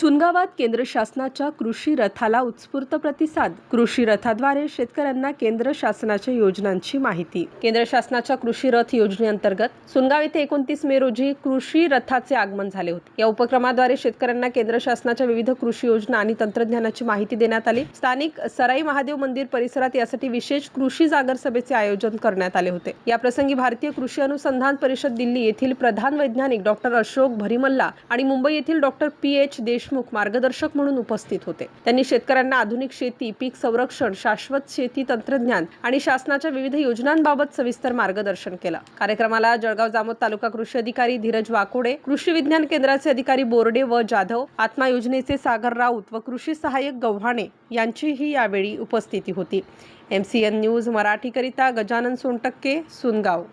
सुनगावात केंद्र शासनाच्या कृषी रथाला उत्स्फूर्त प्रतिसाद. कृषी रथाद्वारे शेतकऱ्यांना केंद्र शासनाच्या योजनांची माहिती. केंद्र शासनाच्या कृषी रथ योजनेअंतर्गत सुनगाव येथे एकोणतीस मे रोजी कृषी रथाचे आगमन झाले होते. या उपक्रमाद्वारे शेतकऱ्यांना केंद्र शासनाच्या विविध कृषी योजना आणि तंत्रज्ञानाची माहिती देण्यात आली. स्थानिक सराई महादेव मंदिर परिसरात यासाठी विशेष कृषी जागर सभेचे आयोजन करण्यात आले होते. या प्रसंगी भारतीय कृषी अनुसंधान परिषद दिल्ली येथील प्रधान वैज्ञानिक डॉक्टर अशोक भरिमल्ला आणि मुंबई येथील डॉक्टर पी एच देश देशमुख मार्गदर्शक म्हणून उपस्थित होते. त्यांनी शेतकऱ्यांना आधुनिक शेती पीक संरक्षण शाश्वत शेती तंत्रज्ञान आणि शासनाच्या विविध योजनांबाबत सविस्तर मार्गदर्शन केलं. कार्यक्रमाला जळगाव जामोद तालुका कृषी अधिकारी धीरज वाकोडे कृषी विज्ञान केंद्राचे अधिकारी बोर्डे व जाधव आत्मा योजनेचे सागर राऊत व कृषी सहाय्यक गव्हाणे यांचीही यावेळी उपस्थिती होती. एम सी एन न्यूज मराठीकरिता गजानन सोनटक्के सुनगाव.